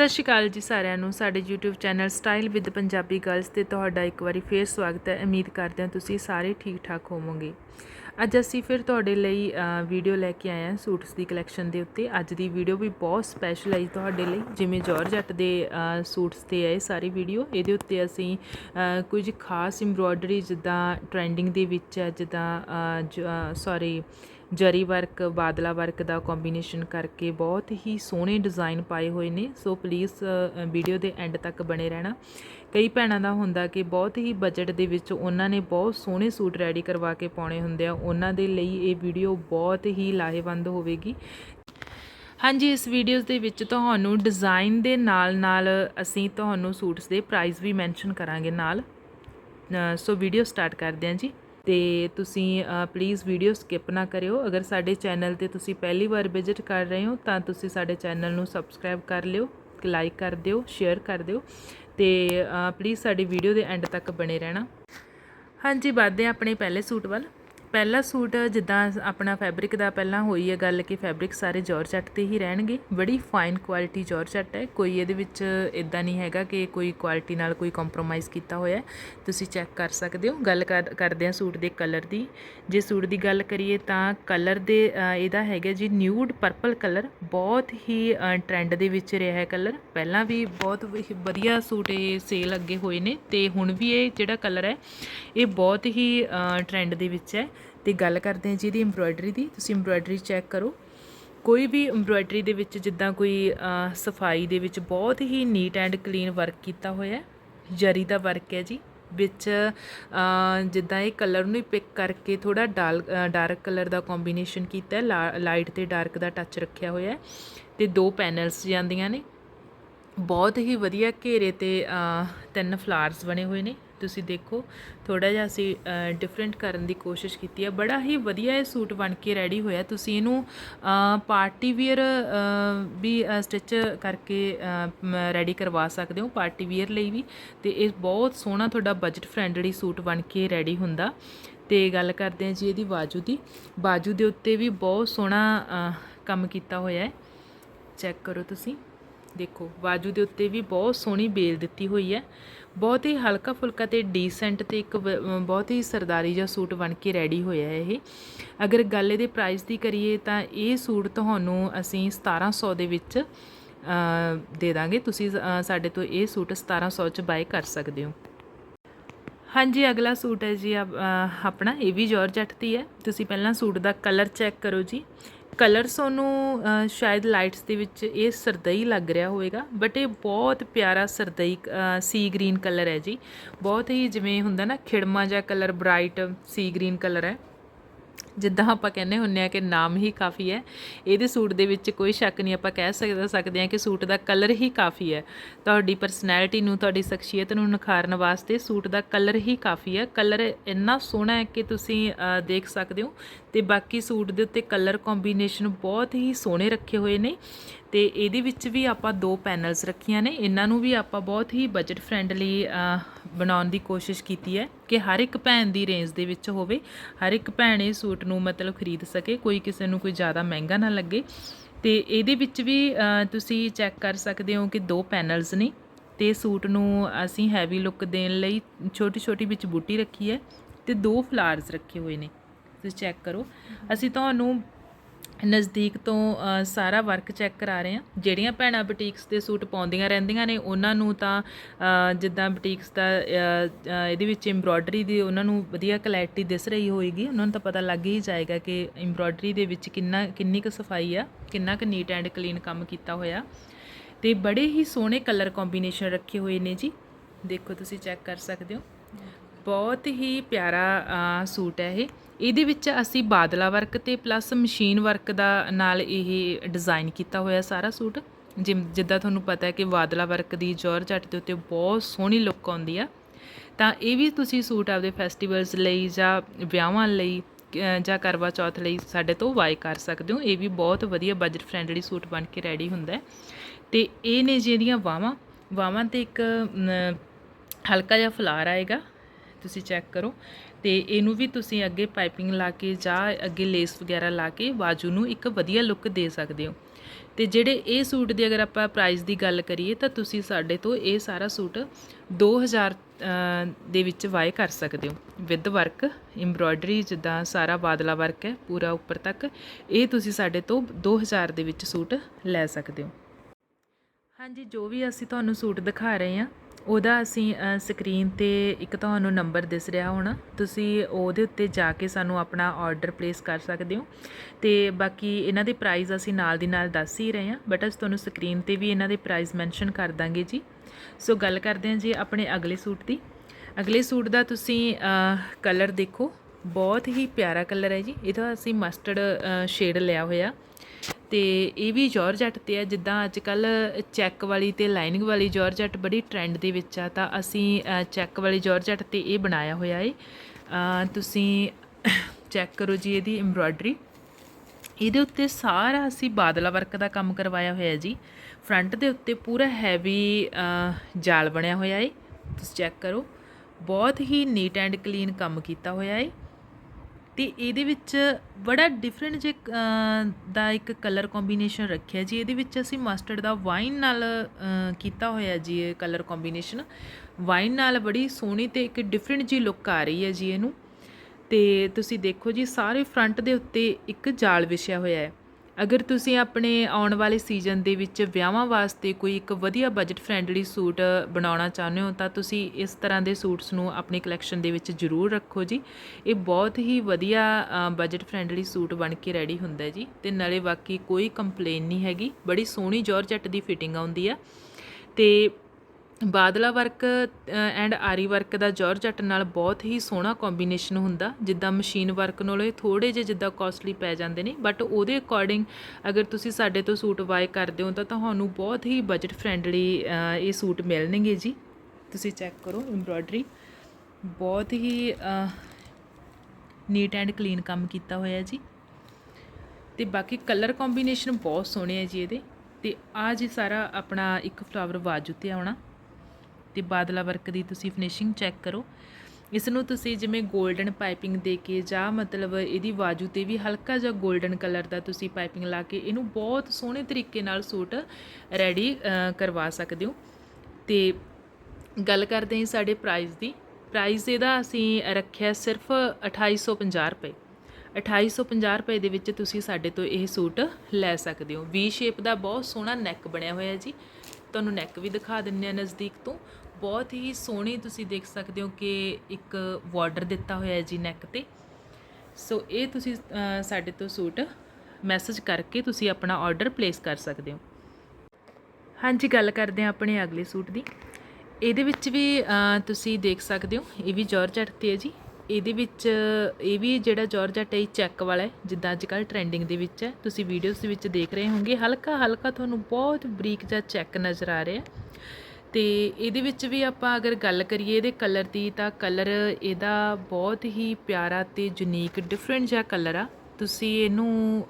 ਸਤਿ ਸ਼੍ਰੀ ਅਕਾਲ ਜੀ ਸਾਰਿਆਂ ਨੂੰ। ਸਾਡੇ YouTube channel style with Punjabi girls ਤੇ ਤੁਹਾਡਾ ਇੱਕ ਵਾਰੀ ਫੇਰ ਸਵਾਗਤ ਹੈ। ਉਮੀਦ ਕਰਦੇ ਹਾਂ ਤੁਸੀਂ ਸਾਰੇ ਠੀਕ ਠਾਕ ਹੋਵੋਗੇ। ਅੱਜ ਅਸੀਂ ਫਿਰ ਤੁਹਾਡੇ ਲਈ ਵੀਡੀਓ ਲੈ ਕੇ ਆਏ ਹਾਂ ਸੂਟਸ ਦੀ ਕਲੈਕਸ਼ਨ ਦੇ ਉੱਤੇ। ਅੱਜ ਦੀ ਵੀਡੀਓ ਵੀ ਬਹੁਤ ਸਪੈਸ਼ਲ ਹੈ ਤੁਹਾਡੇ ਲਈ। ਜਿਵੇਂ ਜੌਰਜੱਟ ਦੇ ਸੂਟਸ ਤੇ ਹੈ ਸਾਰੀ ਵੀਡੀਓ ਇਹਦੇ ਉੱਤੇ ਅਸੀਂ ਕੁਝ ਖਾਸ ਐਮਬ੍ਰੋਇਡਰੀ ਜਿੱਦਾਂ ਟ੍ਰੈਂਡਿੰਗ ਦੇ ਵਿੱਚ ਹੈ, ਜਿੱਦਾਂ sorry zari work, badla work ਦਾ ਕੰਬੀਨੇਸ਼ਨ ਕਰਕੇ ਬਹੁਤ ਹੀ ਸੋਹਣੇ ਡਿਜ਼ਾਈਨ ਪਾਏ ਹੋਏ ਨੇ। ਸੋ ਪਲੀਜ਼ ਵੀਡੀਓ ਦੇ ਐਂਡ ਤੱਕ ਬਣੇ ਰਹਿਣਾ। ਕਈ ਭੈਣਾਂ ਦਾ ਹੁੰਦਾ ਕਿ ਬਹੁਤ ਹੀ ਬਜਟ ਦੇ ਵਿੱਚ ਉਹਨਾਂ ਨੇ ਬਹੁਤ ਸੋਹਣੇ ਸੂਟ ਰੈਡੀ ਕਰਵਾ ਕੇ ਪਾਉਣੇ ਹੁੰਦੇ ਆ। ਉਹਨਾਂ ਦੇ ਲਈ ਇਹ ਵੀਡੀਓ ਬਹੁਤ ਹੀ ਲਾਹੇਵੰਦ ਹੋਵੇਗੀ। ਹਾਂਜੀ, ਇਸ ਵੀਡੀਓਜ਼ ਦੇ ਵਿੱਚ ਤੁਹਾਨੂੰ ਡਿਜ਼ਾਈਨ ਦੇ ਨਾਲ ਨਾਲ ਅਸੀਂ ਤੁਹਾਨੂੰ ਸੂਟਸ ਦੇ ਪ੍ਰਾਈਸ ਵੀ ਮੈਂਸ਼ਨ ਕਰਾਂਗੇ ਨਾਲ। ਸੋ ਵੀਡੀਓ ਸਟਾਰਟ ਕਰਦੇ ਹਾਂ ਜੀ। ਤੇ ਤੁਸੀਂ ਪਲੀਜ਼ ਵੀਡੀਓ ਸਕਿਪ ਨਾ ਕਰਿਓ। ਅਗਰ ਸਾਡੇ ਚੈਨਲ ਤੇ ਤੁਸੀਂ ਪਹਿਲੀ ਵਾਰ ਵਿਜ਼ਿਟ ਕਰ ਰਹੇ ਹੋ, ਤਾਂ ਤੁਸੀਂ ਸਾਡੇ ਚੈਨਲ ਨੂੰ ਸਬਸਕ੍ਰਾਈਬ ਕਰ ਲਿਓ ਲਾਈਕ ਕਰ ਦਿਓ ਸ਼ੇਅਰ ਕਰ ਦਿਓ ਤੇ ਪਲੀਜ਼ ਸਾਡੀ ਵੀਡੀਓ ਦੇ ਐਂਡ ਤੱਕ ਬਣੇ ਰਹਿਣਾ। ਹਾਂਜੀ, ਵੱਧਦੇ ਹਾਂ ਆਪਣੇ ਪਹਿਲੇ ਸੂਟ ਵੱਲ। ਪਹਿਲਾ ਸੂਟ ਜਿੱਦਾਂ ਆਪਣਾ ਫੈਬਰਿਕ ਦਾ ਪਹਿਲਾਂ ਹੋਈ ਹੈ ਗੱਲ ਕਿ ਫੈਬਰਿਕ ਸਾਰੇ ਜਾਰਜਟ ਤੇ ਹੀ ਰਹਿਣਗੇ। ਬੜੀ ਫਾਈਨ ਕੁਆਲਿਟੀ ਜਾਰਜਟ ਹੈ। ਕੋਈ ਇਹਦੇ ਵਿੱਚ ਇਦਾਂ ਨਹੀਂ ਹੈਗਾ ਕਿ ਕੋਈ ਕੁਆਲਿਟੀ ਨਾਲ ਕੋਈ ਕੰਪਰੋਮਾਈਜ਼ ਕੀਤਾ ਹੋਇਆ ਤੁਸੀਂ ਚੈੱਕ ਕਰ ਸਕਦੇ ਹੋ। ਗੱਲ ਕਰ- ਕਰਦੇ ਹਾਂ ਸੂਟ ਦੇ ਕਲਰ ਦੀ। ਜੇ ਸੂਟ ਦੀ ਗੱਲ ਕਰੀਏ ਤਾਂ ਕਲਰ ਦੇ ਇਹਦਾ ਹੈਗਾ ਜੀ ਨਿਊਡ ਪਰਪਲ ਕਲਰ ਬਹੁਤ ਹੀ ਟ੍ਰੈਂਡ ਦੇ ਵਿੱਚ ਰਿਹਾ ਹੈ ਕਲਰ ਪਹਿਲਾਂ ਵੀ ਬਹੁਤ ਵਧੀਆ ਸੂਟ ਇਹ ਸੇਲ ਅੱਗੇ ਹੋਏ ਨੇ ਤੇ ਹੁਣ ਵੀ ਇਹ ਜਿਹੜਾ ਕਲਰ ਹੈ, ਇਹ ਬਹੁਤ ਹੀ ਟ੍ਰੈਂਡ ਦੇ ਵਿੱਚ ਹੈ। ਤੇ ਗੱਲ ਕਰਦੇ ਹਾਂ ਜੀ ਇਹਦੀ ਐਮਬ੍ਰੋਇਡਰੀ ਦੀ, ਤੁਸੀਂ ਐਮਬ੍ਰੋਇਡਰੀ ਚੈੱਕ ਕਰੋ। ਕੋਈ ਵੀ ਐਮਬ੍ਰੋਇਡਰੀ ਦੇ ਵਿੱਚ ਜਿੱਦਾਂ ਕੋਈ ਸਫ਼ਾਈ ਦੇ ਵਿੱਚ ਬਹੁਤ ਹੀ ਨੀਟ ਐਂਡ ਕਲੀਨ ਵਰਕ ਕੀਤਾ ਹੋਇਆ ਹੈ, ਜਰੀ ਦਾ ਵਰਕ ਹੈ ਜੀ, ਵਿੱਚ ਜਿੱਦਾਂ ਇਹ ਕਲਰ ਨੂੰ ਪਿਕ ਕਰਕੇ ਥੋੜਾ ਡਾਲ ਡਾਰਕ ਕਲਰ ਦਾ ਕੰਬੀਨੇਸ਼ਨ ਕੀਤਾ ਹੈ ਲਾਈਟ ਤੇ ਡਾਰਕ ਦਾ ਟੱਚ ਰੱਖਿਆ ਹੋਇਆ ਹੈ, ਤੇ ਦੋ ਪੈਨਲਸ ਜਾਂਦੀਆਂ ਨੇ ਬਹੁਤ ਹੀ ਵਧੀਆ ਘੇਰੇ ਤੇ ਤਿੰਨ ਫਲਾਰਸ ਬਣੇ ਹੋਏ ਨੇ। ਤੁਸੀਂ ਦੇਖੋ ਥੋੜਾ ਜਿਹਾ ਅਸੀਂ ਡਿਫਰੈਂਟ ਕਰਨ ਦੀ ਕੋਸ਼ਿਸ਼ ਕੀਤੀ ਹੈ ਬੜਾ ਹੀ ਵਧੀਆ ਇਹ ਸੂਟ ਬਣ ਕੇ ਰੈਡੀ ਹੋਇਆ। ਤੁਸੀਂ ਇਹਨੂੰ ਪਾਰਟੀ ਵੇਅਰ ਵੀ ਸਟਿਚ ਕਰਕੇ ਰੈਡੀ ਕਰਵਾ ਸਕਦੇ ਹੋ ਪਾਰਟੀ ਵੇਅਰ ਲਈ ਵੀ। ਤੇ ਇਹ ਬਹੁਤ ਸੋਹਣਾ ਤੁਹਾਡਾ ਬਜਟ ਫ੍ਰੈਂਡਲੀ ਸੂਟ ਬਣ ਕੇ ਰੈਡੀ ਹੁੰਦਾ। ਤੇ ਗੱਲ ਕਰਦੇ ਹਾਂ ਜੀ ਇਹਦੀ ਬਾਜੂ ਦੀ। ਬਾਜੂ ਦੇ ਉੱਤੇ ਵੀ ਬਹੁਤ ਸੋਹਣਾ ਕੰਮ ਕੀਤਾ ਹੋਇਆ ਹੈ। ਚੈੱਕ ਕਰੋ ਤੁਸੀਂ। ਦੇਖੋ ਬਾਜੂ ਦੇ ਉੱਤੇ ਵੀ ਬਹੁਤ ਸੋਹਣੀ ਬੇਲ ਦਿੱਤੀ ਹੋਈ ਹੈ। ਬਹੁਤ ਹੀ ਹਲਕਾ ਫੁਲਕਾ ਤੇ ਡੀਸੈਂਟ ਤੇ ਇੱਕ ਬਹੁਤ ਹੀ ਸਰਦਾਰੀ ਜਿਹਾ ਸੂਟ ਬਣ ਕੇ ਰੈਡੀ ਹੋਇਆ ਹੈ ਇਹ। ਅਗਰ ਗੱਲ ਇਹਦੇ ਪ੍ਰਾਈਸ ਦੀ ਕਰੀਏ ਤਾਂ ਇਹ ਸੂਟ ਤੁਹਾਨੂੰ ਅਸੀਂ 1700 ਦੇ ਵਿੱਚ ਦੇ ਦਾਂਗੇ। ਤੁਸੀਂ ਸਾਡੇ ਤੋਂ ਇਹ ਸੂਟ 1700 ਚ ਬਾਏ ਕਰ ਸਕਦੇ ਹੋ। ਹਾਂਜੀ, ਅਗਲਾ ਸੂਟ ਹੈ ਜੀ ਆਪ- ਆਪਣਾ ਇਹ ਵੀ ਜਾਰਜਟ ਦੀ ਹੈ। ਤੁਸੀਂ ਪਹਿਲਾਂ ਸੂਟ ਦਾ ਕਲਰ ਚੈੱਕ ਕਰੋ ਜੀ। ਕਲਰ ਤੁਹਾਨੂੰ ਸ਼ਾਇਦ ਲਾਈਟਸ ਦੇ ਵਿੱਚ ਇਹ ਸਰਦਈ ਲੱਗ ਰਿਹਾ ਹੋਵੇਗਾ ਬਟ ਇਹ ਬਹੁਤ ਪਿਆਰਾ ਸਰਦਈ ਸੀ ਗ੍ਰੀਨ ਕਲਰ ਹੈ ਜੀ। ਬਹੁਤ ਹੀ ਜਿਵੇਂ ਹੁੰਦਾ ਨਾ, ਖਿੜਮਾ ਜਿਹਾ colour bright sea green colour ਹੈ। ਜਿੱਦਾਂ ਆਪਾਂ ਕਹਿੰਦੇ ਹੁੰਨੇ ਆ ਕਿ ਨਾਮ ਹੀ ਕਾਫੀ ਹੈ, ਇਹਦੇ ਸੂਟ ਦੇ ਵਿੱਚ ਕੋਈ ਸ਼ੱਕ ਨਹੀਂ ਆਪਾਂ ਕਹਿ ਸਕਦੇ ਸਕਦੇ ਹਾਂ ਕਿ ਸੂਟ ਦਾ ਕਲਰ ਹੀ ਕਾਫੀ ਹੈ। ਤੁਹਾਡੀ ਪਰਸਨੈਲਿਟੀ ਨੂੰ, ਤੁਹਾਡੀ ਸ਼ਖਸੀਅਤ ਨੂੰ ਨਿਖਾਰਨ ਵਾਸਤੇ ਸੂਟ ਦਾ ਕਲਰ ਹੀ ਕਾਫੀ ਹੈ। ਕਲਰ ਇੰਨਾ ਸੋਹਣਾ ਹੈ ਕਿ ਤੁਸੀਂ ਦੇਖ ਸਕਦੇ ਹੋ। ਤੇ ਬਾਕੀ ਸੂਟ ਦੇ ਉੱਤੇ ਕਲਰ ਕੰਬੀਨੇਸ਼ਨ ਬਹੁਤ ਹੀ ਸੋਹਣੇ ਰੱਖੇ ਹੋਏ ਨੇ ਤੇ ਇਹਦੇ ਵਿੱਚ ਵੀ ਆਪਾਂ ਦੋ ਪੈਨਲਸ ਰੱਖੀਆਂ ਨੇ। ਇਹਨਾਂ ਨੂੰ ਵੀ ਆਪਾਂ ਬਹੁਤ ਹੀ ਬਜਟ ਫ੍ਰੈਂਡਲੀ ਬਣਾਉਣ ਦੀ ਕੋਸ਼ਿਸ਼ ਕੀਤੀ ਹੈ ਕਿ ਹਰ ਇੱਕ ਭੈਣ ਦੀ ਰੇਂਜ ਦੇ ਵਿੱਚ ਹੋਵੇ। ਹਰ ਇੱਕ ਭੈਣ ਇਹ ਸੂਟ ਨੂੰ ਮਤਲਬ ਖਰੀਦ ਸਕੇ, ਕੋਈ ਕਿਸੇ ਨੂੰ ਕੋਈ ਜ਼ਿਆਦਾ ਮਹਿੰਗਾ ਨਾ ਲੱਗੇ। ਤੇ ਇਹਦੇ ਵਿੱਚ ਵੀ ਤੁਸੀਂ ਚੈੱਕ ਕਰ ਸਕਦੇ ਹੋ ਕਿ ਦੋ ਪੈਨਲਸ ਨੇ ਤੇ ਸੂਟ ਨੂੰ ਅਸੀਂ ਹੈਵੀ ਲੁੱਕ ਦੇਣ ਲਈ ਛੋਟੀ ਛੋਟੀ ਵਿੱਚ ਬੂਟੀ ਰੱਖੀ ਹੈ ਤੇ ਦੋ ਫਲਾਰਸ ਰੱਖੇ ਹੋਏ ਨੇ। ਤੁਸੀਂ ਚੈੱਕ ਕਰੋ। ਅਸੀਂ ਤੁਹਾਨੂੰ ਨਜ਼ਦੀਕ ਤੋਂ ਸਾਰਾ ਵਰਕ ਚੈੱਕ ਕਰਾ ਰਹੇ ਹਾਂ। ਜਿਹੜੀਆਂ ਭੈਣਾਂ ਬੁਟੀਕਸ ਦੇ ਸੂਟ ਪਾਉਂਦੀਆਂ ਰਹਿੰਦੀਆਂ ਨੇ, ਉਹਨਾਂ ਨੂੰ ਤਾਂ ਜਿੱਦਾਂ ਬੁਟੀਕਸ ਦਾ ਇਹਦੇ ਵਿੱਚ ਐਮਬ੍ਰੋਇਡਰੀ ਦੀ ਉਹਨਾਂ ਨੂੰ ਵਧੀਆ ਕਲੈਰਿਟੀ ਦਿਸ ਰਹੀ ਹੋਏਗੀ। ਉਹਨਾਂ ਨੂੰ ਤਾਂ ਪਤਾ ਲੱਗ ਹੀ ਜਾਏਗਾ ਕਿ ਐਮਬ੍ਰੋਇਡਰੀ ਦੇ ਵਿੱਚ ਕਿੰਨਾ, ਕਿੰਨੀ ਕੁ ਸਫ਼ਾਈ ਆ, ਕਿੰਨਾ ਕੁ ਨੀਟ ਐਂਡ ਕਲੀਨ ਕੰਮ ਕੀਤਾ ਹੋਇਆ। ਤੇ ਬੜੇ ਹੀ ਸੋਹਣੇ ਕਲਰ ਕੰਬੀਨੇਸ਼ਨ ਰੱਖੇ ਹੋਏ ਨੇ ਜੀ। ਦੇਖੋ ਤੁਸੀਂ ਚੈੱਕ ਕਰ ਸਕਦੇ ਹੋ। ਬਹੁਤ ਹੀ ਪਿਆਰਾ ਸੂਟ ਹੈ ਇਹ। ਇਹਦੇ ਵਿੱਚ ਅਸੀਂ ਬਾਦਲਾ ਵਰਕ ਤੇ ਪਲੱਸ ਮਸ਼ੀਨ ਵਰਕ ਦਾ ਨਾਲ ਇਹ ਡਿਜ਼ਾਈਨ ਕੀਤਾ ਹੋਇਆ ਸਾਰਾ ਸੂਟ। ਜਿਮ- ਜਿੱਦਾਂ ਤੁਹਾਨੂੰ ਪਤਾ ਹੈ ਕਿ ਬਾਦਲਾ ਵਰਕ ਦੀ ਜਾਰਜਟ ਦੇ ਉੱਤੇ ਬਹੁਤ ਸੋਹਣੀ ਲੁੱਕ ਆਉਂਦੀ ਆ। ਤਾਂ ਇਹ ਵੀ ਤੁਸੀਂ ਸੂਟ ਆਪਦੇ ਫੈਸਟੀਵਲਸ ਲਈ ਜਾਂ ਵਿਆਹਾਂ ਲਈ ਜਾਂ ਕਰਵਾ ਚੌਥ ਲਈ ਸਾਡੇ ਤੋਂ ਬਾਈ ਕਰ ਸਕਦੇ ਹੋ। ਇਹ ਵੀ ਬਹੁਤ ਵਧੀਆ ਬਜਟ ਫ੍ਰੈਂਡਲੀ ਸੂਟ ਬਣ ਕੇ ਰੈਡੀ ਹੁੰਦਾ ਹੈ। ਤੇ ਇਹ ਨੇ ਜਿਹੜੀਆਂ ਵਾਵਾਂ ਵਾਵਾਂ ਤੇ ਇੱਕ ਹਲਕਾ ਜਿਹਾ ਫਲਾਰ ਆਏਗਾ। ਤੁਸੀਂ ਚੈੱਕ ਕਰੋ। ਤੇ ਇਹਨੂੰ ਵੀ ਤੁਸੀਂ ਅੱਗੇ ਪਾਈਪਿੰਗ ਲਾ ਕੇ ਜਾਂ ਅੱਗੇ ਲੇਸ ਵਗੈਰਾ ਲਾ ਕੇ ਬਾਜੂ ਨੂੰ ਇੱਕ ਵਧੀਆ ਲੁੱਕ ਦੇ ਸਕਦੇ ਹੋ। ਤੇ ਜਿਹੜੇ ਇਹ ਸੂਟ ਦੀ ਅਗਰ ਆਪਾਂ ਪ੍ਰਾਈਸ ਦੀ ਗੱਲ ਕਰੀਏ ਤਾਂ ਤੁਸੀਂ ਸਾਡੇ ਤੋਂ ਇਹ ਸਾਰਾ ਸੂਟ 2000 ਅ, ਦੇ ਵਿੱਚ ਵਾਏ ਕਰ ਸਕਦੇ ਹੋ। ਵਿਦ ਵਰਕ ਐਮਬ੍ਰੋਇਡਰੀ ਜਿੱਦਾਂ ਸਾਰਾ ਬਾਦਲਾ ਵਰਕ ਹੈ ਪੂਰਾ ਉੱਪਰ ਤੱਕ ਇਹ ਤੁਸੀਂ ਸਾਡੇ ਤੋਂ 2000 ਦੇ ਵਿੱਚ ਸੂਟ ਲੈ ਸਕਦੇ ਹੋ। ਹਾਂਜੀ ਜੋ ਵੀ ਅਸੀਂ ਤੁਹਾਨੂੰ ਸੂਟ ਦਿਖਾ ਰਹੇ ਹਾਂ ਉਹਦਾ ਅਸੀਂ ਸਕਰੀਨ ਤੇ ਇੱਕ ਤੁਹਾਨੂੰ ਨੰਬਰ ਦਿਸ ਰਿਹਾ ਹੋਣਾ। ਤੁਸੀਂ ਉਹਦੇ ਉੱਤੇ ਜਾ ਕੇ ਸਾਨੂੰ ਆਪਣਾ ਆਰਡਰ ਪਲੇਸ ਕਰ ਸਕਦੇ ਹੋ। ਤੇ ਬਾਕੀ ਇਹਨਾਂ ਦੇ ਪ੍ਰਾਈਸ ਅਸੀਂ ਨਾਲ ਦੀ ਨਾਲ ਦੱਸ ਹੀ ਰਹੇ ਹਾਂ ਬਟ ਅਸੀਂ ਤੁਹਾਨੂੰ ਸਕਰੀਨ ਤੇ ਵੀ ਇਹਨਾਂ ਦੇ ਪ੍ਰਾਈਸ ਮੈਂਸ਼ਨ ਕਰ ਦਾਂਗੇ ਜੀ। ਸੋ ਗੱਲ ਕਰਦੇ ਹਾਂ ਜੀ ਆਪਣੇ ਅਗਲੇ ਸੂਟ ਦੀ। ਅਗਲੇ ਸੂਟ ਦਾ ਤੁਸੀਂ ਕਲਰ ਦੇਖੋ। ਬਹੁਤ ਹੀ ਪਿਆਰਾ ਕਲਰ ਹੈ ਜੀ। ਇਹਦਾ ਅਸੀਂ ਮਸਟਰਡ ਸ਼ੇਡ ਲਿਆ ਹੋਇਆ। ਤੇ ਇਹ ਵੀ ਜਾਰਜਟ ਤੇ ਆ ਜਿੱਦਾਂ ਅੱਜ ਕੱਲ ਚੈੱਕ ਵਾਲੀ ਤੇ ਲਾਈਨਿੰਗ ਵਾਲੀ ਜਾਰਜਟ ਬੜੀ ਟ੍ਰੈਂਡ ਦੇ ਵਿੱਚ ਆ, ਤਾਂ ਅਸੀਂ ਚੈੱਕ ਵਾਲੀ ਜਾਰਜਟ ਤੇ ਇਹ ਬਣਾਇਆ ਹੋਇਆ ਏ। ਤੁਸੀਂ ਚੈੱਕ ਕਰੋ ਜੀ ਇਹਦੀ ਐਮਬ੍ਰੋਇਡਰੀ ਇਹਦੇ ਉੱਤੇ ਸਾਰਾ ਅਸੀਂ ਬਾਦਲਾ ਵਰਕ ਦਾ ਕੰਮ ਕਰਵਾਇਆ ਹੋਇਆ ਜੀ। ਫਰੰਟ ਦੇ ਉੱਤੇ ਪੂਰਾ ਹੈਵੀ ਜਾਲ ਬਣਿਆ ਹੋਇਆ ਏ। ਤੁਸੀਂ ਚੈੱਕ ਕਰੋ। ਬਹੁਤ ਹੀ ਨੀਟ ਐਂਡ ਕਲੀਨ ਕੰਮ ਕੀਤਾ ਹੋਇਆ ਏ। ਤੇ ਇਹਦੇ ਵਿੱਚ ਬੜਾ ਡਿਫਰੈਂਟ ਜੇ ਦਾ ਇੱਕ ਕਲਰ ਕੰਬੀਨੇਸ਼ਨ ਰੱਖਿਆ ਜੀ। ਇਹਦੇ ਵਿੱਚ ਅਸੀਂ ਮਸਟਰਡ ਦਾ ਵਾਈਨ ਨਾਲ ਕੀਤਾ ਹੋਇਆ ਜੀ ਇਹ ਕਲਰ ਕੰਬੀਨੇਸ਼ਨ ਵਾਈਨ ਨਾਲ ਬੜੀ ਸੋਹਣੀ ਤੇ ਇੱਕ ਡਿਫਰੈਂਟ ਜੀ ਲੁੱਕ ਆ ਰਹੀ ਹੈ ਜੀ ਇਹਨੂੰ। ਤੇ ਤੁਸੀਂ ਦੇਖੋ ਜੀ, ਸਾਰੇ ਫਰੰਟ ਦੇ ਉੱਤੇ ਇੱਕ ਜਾਲ ਵਿਛਿਆ ਹੋਇਆ ਹੈ। ਅਗਰ ਤੁਸੀਂ ਆਪਣੇ ਆਉਣ ਵਾਲੇ ਸੀਜ਼ਨ ਦੇ ਵਿੱਚ ਵਿਆਹਾਂ ਵਾਸਤੇ ਕੋਈ ਇੱਕ ਵਧੀਆ ਬਜਟ ਫ੍ਰੈਂਡਲੀ ਸੂਟ ਬਣਾਉਣਾ ਚਾਹੁੰਦੇ ਹੋ, ਤਾਂ ਤੁਸੀਂ ਇਸ ਤਰ੍ਹਾਂ ਦੇ ਸੂਟਸ ਨੂੰ ਆਪਣੀ ਕਲੈਕਸ਼ਨ ਦੇ ਵਿੱਚ ਜ਼ਰੂਰ ਰੱਖੋ ਜੀ। ਇਹ ਬਹੁਤ ਹੀ ਵਧੀਆ ਬਜਟ ਫ੍ਰੈਂਡਲੀ ਸੂਟ ਬਣ ਕੇ ਰੈਡੀ ਹੁੰਦਾ ਜੀ ਤੇ ਨਾਲੇ ਬਾਕੀ ਕੋਈ ਕੰਪਲੇਨ ਨਹੀਂ ਹੈਗੀ। ਬੜੀ ਸੋਹਣੀ ਜਾਰਜਟ ਦੀ ਫਿਟਿੰਗ ਆਉਂਦੀ ਆ ਤੇ badla work and aari work the georgette ਨਾਲ ਬਹੁਤ ਹੀ ਸੋਹਣਾ ਕੰਬੀਨੇਸ਼ਨ ਹੁੰਦਾ। ਜਿੱਦਾਂ ਮਸ਼ੀਨ ਵਰਕ ਨਾਲੋਂ ਇਹ ਥੋੜੇ ਜਿਹੇ ਜਿੱਦਾਂ ਕਾਸਟਲੀ ਪੈ ਜਾਂਦੇ ਨੇ ਬਟ ਉਹਦੇ ਅਕੋਰਡਿੰਗ ਅਗਰ ਤੁਸੀਂ ਸਾਡੇ ਤੋਂ ਸੂਟ ਬਾਏ ਕਰਦੇ ਹੋ ਤਾਂ ਤੁਹਾਨੂੰ ਬਹੁਤ ਹੀ ਬਜਟ ਫ੍ਰੈਂਡਲੀ ਇਹ ਸੂਟ ਮਿਲਣਗੇ ਜੀ। ਤੁਸੀਂ ਚੈੱਕ ਕਰੋ ਐਮਬ੍ਰੋਇਡਰੀ ਬਹੁਤ ਹੀ ਨੀਟ ਐਂਡ ਕਲੀਨ ਕੰਮ ਕੀਤਾ ਹੋਇਆ ਜੀ। ਤੇ ਬਾਕੀ ਕਲਰ ਕੰਬੀਨੇਸ਼ਨ ਬਹੁਤ ਸੋਹਣੇ ਹੈ ਜੀ ਇਹਦੇ। ਤੇ ਆ ਜੀ ਸਾਰਾ ਆਪਣਾ ਇੱਕ ਫਲਾਵਰ ਵਾਜ ਉੱਤੇ ਆਉਣਾ। ਤੇ ਬਾਦਲਾ ਵਰਕ ਦੀ ਤੁਸੀਂ ਫਿਨਿਸ਼ਿੰਗ ਚੈੱਕ ਕਰੋ। ਇਸ ਨੂੰ ਤੁਸੀਂ ਜਿਵੇਂ 골ਡਨ ਪਾਈਪਿੰਗ ਦੇ ਕੇ ਜਾਂ ਮਤਲਬ ਇਹਦੀ ਬਾਜੂ ਤੇ ਵੀ ਹਲਕਾ ਜਿਹਾ 골ਡਨ ਕਲਰ ਦਾ ਤੁਸੀਂ ਪਾਈਪਿੰਗ ਲਾ ਕੇ ਇਹਨੂੰ ਬਹੁਤ ਸੋਹਣੇ ਤਰੀਕੇ ਨਾਲ ਸੂਟ ਰੈਡੀ ਕਰਵਾ ਸਕਦੇ ਹੋ। ਤੇ ਗੱਲ ਕਰਦੇ ਹਾਂ ਸਾਡੇ ਪ੍ਰਾਈਸ ਦੀ। ਪ੍ਰਾਈਸ ਇਹਦਾ ਅਸੀਂ ਰੱਖਿਆ ਸਿਰਫ 2850 ਰੁਪਏ। 2850 ਰੁਪਏ ਦੇ ਵਿੱਚ ਤੁਸੀਂ ਸਾਡੇ ਤੋਂ ਇਹ ਸੂਟ ਲੈ ਸਕਦੇ ਹੋ। ਵੀ ਸ਼ੇਪ ਦਾ ਬਹੁਤ ਸੋਹਣਾ ਨੈਕ ਬਣਿਆ ਹੋਇਆ ਜੀ। ਤੁਹਾਨੂੰ ਨੈਕ ਵੀ ਦਿਖਾ ਦਿੰਨੇ ਆ ਨਜ਼ਦੀਕ ਤੋਂ। ਬਹੁਤ ਹੀ ਸੋਹਣੀ ਤੁਸੀਂ ਦੇਖ ਸਕਦੇ ਹੋ ਕਿ ਇੱਕ ਬਾਰਡਰ ਦਿੱਤਾ ਹੋਇਆ ਹੈ ਜੀ ਨੈਕ ਤੇ। ਸੋ ਇਹ ਤੁਸੀਂ ਸਾਡੇ ਤੋਂ ਸੂਟ ਮੈਸੇਜ ਕਰਕੇ ਤੁਸੀਂ ਆਪਣਾ ਆਰਡਰ ਪਲੇਸ ਕਰ ਸਕਦੇ ਹੋ। ਹਾਂਜੀ, ਗੱਲ ਕਰਦੇ ਹਾਂ ਆਪਣੇ ਅਗਲੇ ਸੂਟ ਦੀ। ਇਹਦੇ ਵਿੱਚ ਵੀ ਤੁਸੀਂ ਦੇਖ ਸਕਦੇ ਹੋ, ਇਹ ਵੀ ਜਾਰਜਟ ਤੇ ਹੈ ਜੀ। ਇਹਦੇ ਵਿੱਚ ਇਹ ਵੀ ਜਿਹੜਾ ਜਾਰਜਟ ਹੈ ਚੈੱਕ ਵਾਲਾ ਹੈ, ਜਿੱਦਾਂ ਅੱਜ ਕੱਲ੍ਹ ਟ੍ਰੈਂਡਿੰਗ ਦੇ ਵਿੱਚ ਹੈ। ਤੁਸੀਂ ਵੀਡੀਓਜ਼ ਦੇ ਵਿੱਚ ਦੇਖ ਰਹੇ ਹੋਵੋਗੇ ਹਲਕਾ ਹਲਕਾ ਤੁਹਾਨੂੰ ਬਹੁਤ ਬਰੀਕ ਜਿਹਾ ਚੈੱਕ ਨਜ਼ਰ ਆ ਰਿਹਾ ਤੇ ਇਹਦੇ ਵਿੱਚ ਵੀ ਆਪਾਂ ਅਗਰ ਗੱਲ ਕਰੀਏ ਇਹਦੇ ਕਲਰ ਦੀ, ਤਾਂ ਕਲਰ ਇਹਦਾ ਬਹੁਤ ਹੀ ਪਿਆਰਾ ਤੇ ਯੂਨੀਕ ਡਿਫਰੈਂਟ ਜਿਹਾ ਕਲਰ ਆ। ਤੁਸੀਂ ਇਹਨੂੰ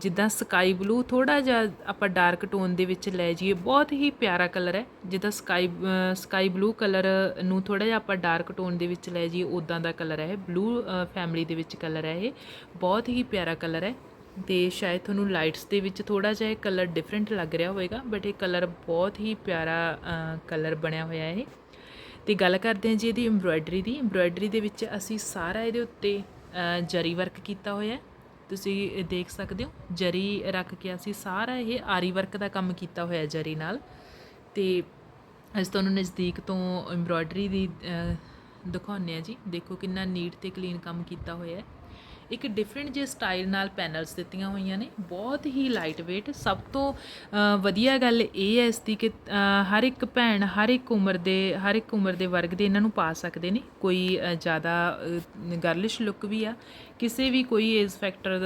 ਜਿੱਦਾਂ ਸਕਾਈ ਬਲੂ ਥੋੜਾ ਜਿਹਾ ਆਪਾਂ ਡਾਰਕ ਟੋਨ ਦੇ ਵਿੱਚ ਲੈ ਜਾਈਏ, ਬਹੁਤ ਹੀ ਪਿਆਰਾ ਕਲਰ ਹੈ। ਜਿੱਦਾਂ ਸਕਾਈ ਸਕਾਈ ਬਲੂ ਕਲਰ ਨੂੰ ਥੋੜਾ ਜਿਹਾ ਆਪਾਂ ਡਾਰਕ ਟੋਨ ਦੇ ਵਿੱਚ ਲੈ ਜਾਈਏ ਉਦਾਂ ਦਾ ਕਲਰ ਹੈ। ਬਲੂ ਫੈਮਿਲੀ ਦੇ ਵਿੱਚ ਕਲਰ ਹੈ ਇਹ। ਬਹੁਤ ਹੀ ਪਿਆਰਾ ਕਲਰ ਹੈ ਤੇ ਸ਼ਾਇਦ ਤੁਹਾਨੂੰ ਲਾਈਟਸ ਦੇ ਵਿੱਚ ਥੋੜਾ ਜਿਹਾ ਇਹ ਕਲਰ ਡਿਫਰੈਂਟ ਲੱਗ ਰਿਹਾ ਹੋਵੇਗਾ ਬਟ ਇਹ ਕਲਰ ਬਹੁਤ ਹੀ ਪਿਆਰਾ ਕਲਰ ਬਣਿਆ ਹੋਇਆ ਹੈ ਇਹ। ਤੇ ਗੱਲ ਕਰਦੇ ਹਾਂ ਜੀ ਇਹਦੀ ਐਮਬ੍ਰੋਇਡਰੀ ਦੀ। ਐਮਬ੍ਰੋਇਡਰੀ ਦੇ ਵਿੱਚ ਅਸੀਂ ਸਾਰਾ ਇਹਦੇ ਉੱਤੇ ਜਰੀ ਵਰਕ ਕੀਤਾ ਹੋਇਆ ਹੈ। ਤੁਸੀਂ ਦੇਖ ਸਕਦੇ ਹੋ। ਜਰੀ ਰੱਖ ਕੇ ਅਸੀਂ ਸਾਰਾ ਇਹ ਆਰੀ ਵਰਕ ਦਾ ਕੰਮ ਕੀਤਾ ਹੋਇਆ ਜਰੀ ਨਾਲ। ਤੇ ਅਸੀਂ ਤੁਹਾਨੂੰ ਨਜ਼ਦੀਕ ਤੋਂ ਐਮਬ੍ਰੋਇਡਰੀ ਦੀ ਦਿਖਾਉਂਦੇ ਆ ਜੀ। ਦੇਖੋ ਕਿੰਨਾ ਨੀਟ ਤੇ ਕਲੀਨ ਕੰਮ ਕੀਤਾ ਹੋਇਆ ਹੈ। ਇੱਕ ਡਿਫਰੈਂਟ ਜੇ ਸਟਾਈਲ ਨਾਲ ਪੈਨਲਸ ਦਿੱਤੀਆਂ ਹੋਈਆਂ ਨੇ, ਬਹੁਤ ਹੀ ਲਾਈਟ weight ਸਭ ਤੋਂ ਵਧੀਆ ਗੱਲ ਇਹ ਹੈ ਇਸ ਦੀ ਕਿ ਹਰ ਇੱਕ ਭੈਣ ਹਰ ਇੱਕ ਉਮਰ ਦੇ, ਹਰ ਇੱਕ ਉਮਰ ਦੇ ਵਰਗ ਦੇ ਇਹਨਾਂ ਨੂੰ ਪਾ ਸਕਦੇ ਨੇ। ਕੋਈ ਜ਼ਿਆਦਾ ਗਰਲਿਸ਼ ਲੁੱਕ ਵੀ ਆ, ਕਿਸੇ ਵੀ ਕੋਈ ਏਜ ਫੈਕਟਰ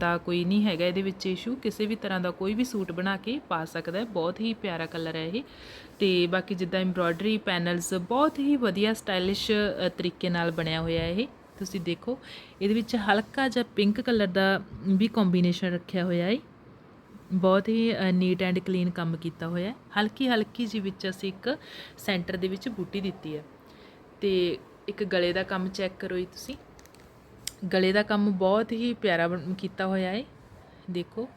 ਦਾ ਕੋਈ ਨਹੀਂ ਹੈਗਾ ਇਹਦੇ ਵਿੱਚ ਇਸ਼ੂ ਕਿਸੇ ਵੀ ਤਰ੍ਹਾਂ ਦਾ ਕੋਈ ਵੀ ਸੂਟ ਬਣਾ ਕੇ ਪਾ ਸਕਦਾ ਹੈ। ਬਹੁਤ ਹੀ ਪਿਆਰਾ ਕਲਰ ਹੈ ਇਹ। ਤੇ ਬਾਕੀ ਜਿੱਦਾਂ ਐਮਬ੍ਰੋਇਡਰੀ ਪੈਨਲਸ ਬਹੁਤ ਹੀ ਵਧੀਆ ਸਟਾਈਲਿਸ਼ ਤਰੀਕੇ ਨਾਲ ਬਣਿਆ ਹੋਇਆ ਇਹ। ਤੁਸੀਂ ਦੇਖੋ, ਇਹਦੇ ਵਿੱਚ ਹਲਕਾ ਜਿਹਾ ਪਿੰਕ ਕਲਰ ਦਾ ਵੀ ਕੰਬੀਨੇਸ਼ਨ ਰੱਖਿਆ ਹੋਇਆ ਹੈ। ਬਹੁਤ ਹੀ ਨੀਟ ਐਂਡ ਕਲੀਨ ਕੰਮ ਕੀਤਾ ਹੋਇਆ ਹੈ। ਹਲਕੀ ਹਲਕੀ ਜੀ ਵਿੱਚ ਅਸੀਂ ਇੱਕ ਸੈਂਟਰ ਦੇ ਵਿੱਚ ਬੂਟੀ ਦਿੱਤੀ ਹੈ। ਤੇ ਇੱਕ ਗਲੇ ਦਾ ਕੰਮ ਚੈੱਕ ਕਰੋ ਜੀ ਤੁਸੀਂ। ਗਲੇ ਦਾ ਕੰਮ ਬਹੁਤ ਹੀ ਪਿਆਰਾ ਕੀਤਾ ਹੋਇਆ ਹੈ। ਦੇਖੋ,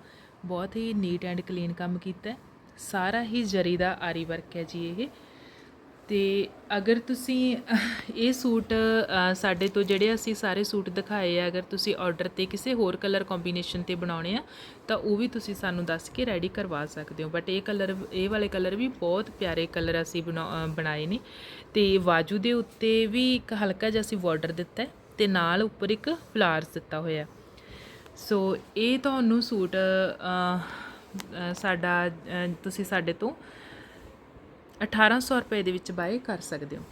ਬਹੁਤ ਹੀ ਨੀਟ ਐਂਡ ਕਲੀਨ ਕੰਮ ਕੀਤਾ ਹੈ। ਸਾਰਾ ਹੀ ਜਰੀ ਦਾ ਆਰੀ ਵਰਕ ਹੈ ਜੀ ਇਹ। ਤੇ ਅਗਰ ਤੁਸੀਂ ਇਹ ਸੂਟ ਸਾਡੇ ਤੋਂ ਜਿਹੜੇ ਅਸੀਂ ਸਾਰੇ ਸੂਟ ਦਿਖਾਏ ਆ, ਅਗਰ ਤੁਸੀਂ ਆਰਡਰ ਤੇ ਕਿਸੇ ਹੋਰ ਕਲਰ ਕੰਬੀਨੇਸ਼ਨ ਤੇ ਬਣਾਉਣੇ ਆ, ਤਾਂ ਉਹ ਵੀ ਤੁਸੀਂ ਸਾਨੂੰ ਦੱਸ ਕੇ ਰੈਡੀ ਕਰਵਾ ਸਕਦੇ ਹੋ। ਬਟ ਇਹ ਕਲਰ ਇਹ ਵਾਲੇ ਕਲਰ ਵੀ ਬਹੁਤ ਪਿਆਰੇ ਕਲਰ ਅਸੀਂ ਬਣਾ- ਬਣਾਏ ਨੇ। ਤੇ ਬਾਜੂ ਦੇ ਉੱਤੇ ਵੀ ਇੱਕ ਹਲਕਾ ਜਿਹਾ ਅਸੀਂ ਬਾਰਡਰ ਦਿੱਤਾ ਹੈ ਤੇ ਨਾਲ ਉੱਪਰ ਇੱਕ ਫਲਾਰਸ ਦਿੱਤਾ ਹੋਇਆ ਸੋ ਇਹ ਤੁਹਾਨੂੰ ਸੂਟ ਸਾਡਾ ਤੁਸੀਂ ਸਾਡੇ ਤੋਂ 1800 ਰੁਪਏ ਦੇ ਵਿੱਚ ਬਾਏ ਕਰ ਸਕਦੇ ਹੋ।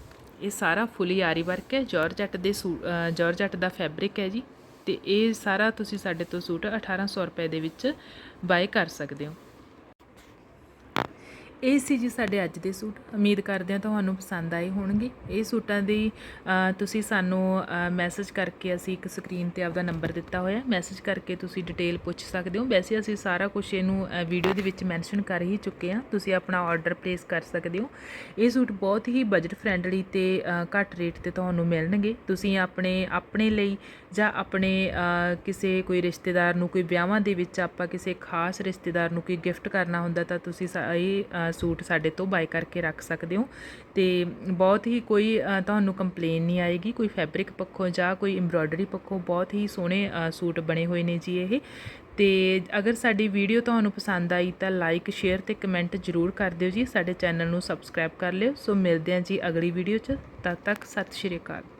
ਇਹ ਸਾਰਾ ਫੁੱਲੀ ਆਰੀ ਵਰਕ ਹੈ। ਜਾਰਜਟ ਦੇ ਸੂਟ ਜਾਰਜਟ ਦਾ ਫੈਬਰਿਕ ਹੈ ਜੀ। ਤੇ ਇਹ ਸਾਰਾ ਤੁਸੀਂ ਸਾਡੇ ਤੋਂ ਸੂਟ 1800 ਰੁਪਏ ਦੇ ਵਿੱਚ ਬਾਏ ਕਰ ਸਕਦੇ ਹੋ। ਇਹ ਸੀ ਜੀ ਸਾਡੇ ਅੱਜ ਦੇ ਸੂਟ। ਉਮੀਦ ਕਰਦੇ ਹਾਂ ਤੁਹਾਨੂੰ ਪਸੰਦ ਆਏ ਹੋਣਗੇ। ਇਹ ਸੂਟਾਂ ਦੀ ਤੁਸੀਂ ਸਾਨੂੰ ਮੈਸੇਜ ਕਰਕੇ ਅਸੀਂ ਇੱਕ ਸਕਰੀਨ ਤੇ ਆਪਦਾ ਨੰਬਰ ਦਿੱਤਾ ਹੋਇਆ। ਮੈਸੇਜ ਕਰਕੇ ਤੁਸੀਂ ਡਿਟੇਲ ਪੁੱਛ ਸਕਦੇ ਹੋ। ਵੈਸੇ ਅਸੀਂ ਸਾਰਾ ਕੁਝ ਇਹਨੂੰ ਵੀਡੀਓ ਦੇ ਵਿੱਚ ਮੈਂਸ਼ਨ ਕਰ ਹੀ ਚੁੱਕੇ ਹਾਂ। ਤੁਸੀਂ ਆਪਣਾ ਆਰਡਰ ਪਲੇਸ ਕਰ ਸਕਦੇ ਹੋ। ਇਹ ਸੂਟ ਬਹੁਤ ਹੀ ਬਜਟ ਫ੍ਰੈਂਡਲੀ ਤੇ ਘੱਟ ਰੇਟ ਤੇ ਤੁਹਾਨੂੰ ਮਿਲਣਗੇ। ਤੁਸੀਂ ਆਪਣੇ ਆਪਣੇ ਲਈ ਜਾਂ ਆਪਣੇ ਕਿਸੇ ਕੋਈ ਰਿਸ਼ਤੇਦਾਰ ਨੂੰ ਕੋਈ ਵਿਆਹਾਂ ਦੇ ਵਿੱਚ ਆਪਾਂ ਕਿਸੇ ਖਾਸ ਰਿਸ਼ਤੇਦਾਰ ਨੂੰ ਕੋਈ ਗਿਫਟ ਕਰਨਾ ਹੁੰਦਾ ਤਾਂ ਤੁਸੀਂ ਸਾ- ਇਹ ਸੂਟ ਸਾਡੇ ਤੋਂ ਬਾਏ ਕਰਕੇ ਰੱਖ ਸਕਦੇ ਹੋ। ਤੇ ਬਹੁਤ ਹੀ ਕੋਈ ਤੁਹਾਨੂੰ ਕੰਪਲੇਨ ਨਹੀਂ ਆਏਗੀ, ਕੋਈ ਫੈਬਰਿਕ ਪੱਖੋਂ ਜਾਂ ਕੋਈ ਐਮਬ੍ਰੋਇਡਰੀ ਪੱਖੋਂ ਬਹੁਤ ਹੀ ਸੋਹਣੇ ਸੂਟ ਬਣੇ ਹੋਏ ਨੇ ਜੀ ਇਹ। ਤੇ ਅਗਰ ਸਾਡੀ ਵੀਡੀਓ ਤੁਹਾਨੂੰ ਪਸੰਦ ਆਈ ਤਾਂ ਲਾਈਕ ਸ਼ੇਅਰ ਤੇ ਕਮੈਂਟ ਜ਼ਰੂਰ ਕਰ ਦਿਓ ਜੀ। ਸਾਡੇ ਚੈਨਲ ਨੂੰ ਸਬਸਕ੍ਰਾਈਬ ਕਰ ਲਿਓ। ਸੋ ਮਿਲਦੇ ਹਾਂ ਜੀ ਅਗਲੀ ਵੀਡੀਓ 'ਚ। ਤਦ ਤੱਕ ਸਤਿ ਸ਼੍ਰੀ ਅਕਾਲ।